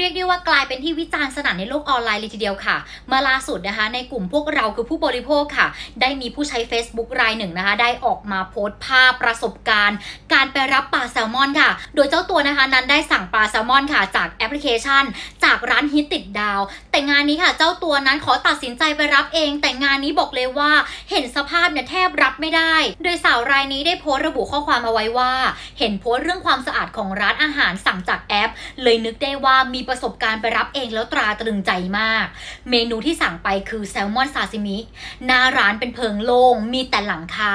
เป็นที่วิจารณ์สนั่นในโลกออนไลน์เลยทีเดียวค่ะ มาล่าสุดนะคะ ในกลุ่มพวกเราคือผู้บริโภคค่ะ ได้มีผู้ใช้ Facebook รายหนึ่งนะคะ ได้ออกมาโพสต์ภาพประสบการณ์ การไปรับปลาแซลมอนค่ะ โดยเจ้าตัวนะคะนั้นได้สั่งปลาแซลมอนค่ะ จากแอปพลิเคชัน จากร้านฮิตติดดาว แต่งานนี้ค่ะเจ้าตัวนั้นขอตัดสินใจไปรับเอง แต่งานนี้บอกเลยว่าเห็นสภาพเนี่ยแทบรับไม่ได้ โดยสาวรายนี้ได้โพสต์ระบุข้อความเอาไว้ว่า เห็นโพสต์เรื่องความสะอาดของร้านอาหารสั่งจากแอป เลยนึกได้ว่ามีประสบการณ์ไปรับเองแล้วตราตรึงใจมาก เมนูที่สั่งไปคือแซลมอนซาซิมิหน้าร้านเป็นเพิงโล่งมีแต่หลังคา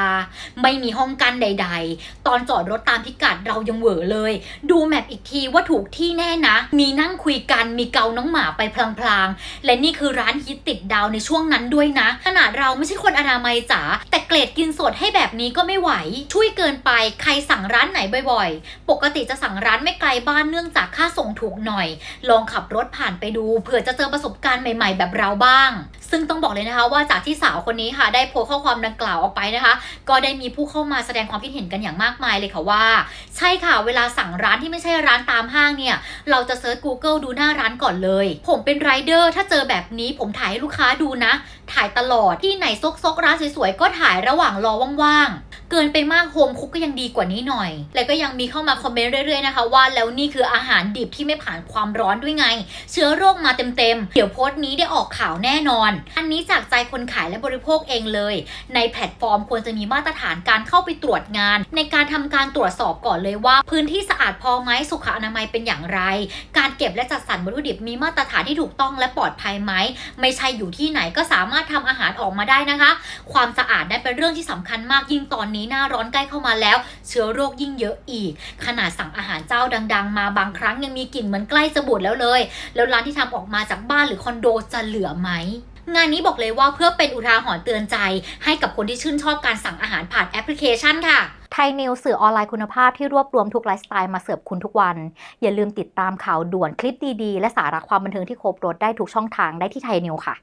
ไม่มีห้องกั้นใด ๆตอนจอดรถตามพิกัดเรายังเหวอเลย ดูแมปอีกทีว่าถูกที่แน่นะ มีนั่งคุยกันมีเกาน้องหมาไปพลางๆ และนี่คือร้านฮิตติดดาวในช่วงนั้นด้วยนะ ขนาดเราไม่ใช่คนอนามัยจ๋าแต่เกรดกินสดให้แบบนี้ก็ไม่ไหว ช่วยเกินไปใครสั่งร้านไหนบ่อยๆ ปกติจะสั่งร้านไม่ไกลบ้านเนื่องจากค่าส่งถูกหน่อย ลองขับรถผ่านไปดูเผื่อจะเจอประสบการณ์ใหม่ ๆ แบบเราบ้างซึ่งต้องบอกเลยนะคะว่าจากที่สาวคนนี้ค่ะได้โพสข้อความดังกล่าวออกไปนะคะ ก็ได้มีผู้เข้ามาแสดงความคิดเห็นกันอย่างมากมายเลยค่ะว่า ใช่ค่ะเวลาสั่งร้านที่ไม่ใช่ร้านตามห้างเนี่ยเราจะเซิร์ช Google ดูหน้าร้านก่อนเลย ผมเป็นไรเดอร์ถ้าเจอแบบนี้ผมถ่ายให้ลูกค้าดูนะ ถ่ายตลอดที่ไหนซกซกๆร้านสวยๆก็ถ่ายระหว่างรอว่างๆ เกินไปมากโฮมคุกก็ยังดีกว่านี้หน่อย แล้วก็ยังมีเข้ามาคอมเมนต์เรื่อยๆนะคะว่าแล้วนี่คืออาหารดิบที่ไม่ผ่านความร้อนด้วยไง เชื้อโรคมาเต็มๆ เดี๋ยวโพสต์นี้ได้ออกข่าวแน่นอน อันนี้จากใจคนขายและบริโภคเองเลย ในแพลตฟอร์มควรจะมีมาตรฐานการเข้าไปตรวจงาน ในการทำการตรวจสอบก่อนเลยว่า พื้นที่สะอาดพอไหมสุขอนามัยเป็นอย่างไร การเก็บและจัดสรรวัตถุดิบมีมาตรฐานที่ถูกต้องและปลอดภัยไหมไม่ใช่อยู่ที่ไหนก็สามารถทำอาหารออกมาได้นะคะ ความสะอาดนั้นเป็นเรื่องที่สำคัญมากยิ่งตอนนี้หน้าร้อนใกล้เข้ามาแล้ว เชื้อโรคยิ่งเยอะอีก ขนาดสั่งอาหารเจ้าดัง ๆ มาบางครั้งยังมีกลิ่นเหมือนใกล้จะบูดแล้วเลย แล้วร้านที่ทำออกมาจากบ้านหรือคอนโดจะเหลือไหมงานนี้บอกเลยว่าเพื่อเป็นอุทาหรณ์เตือนใจ ให้กับคนที่ชื่นชอบการสั่งอาหารผ่านแอปพลิเคชันค่ะไทยนิวสื่อออนไลน์คุณภาพที่รวบรวมทุกไลฟ์สไตล์มาเสิร์ฟคุณทุกวัน อย่าลืมติดตามข่าวด่วนคลิปดีๆ และสาระความบันเทิงที่ครบรถได้ทุกช่องทางได้ที่ไทยนิวค่ะ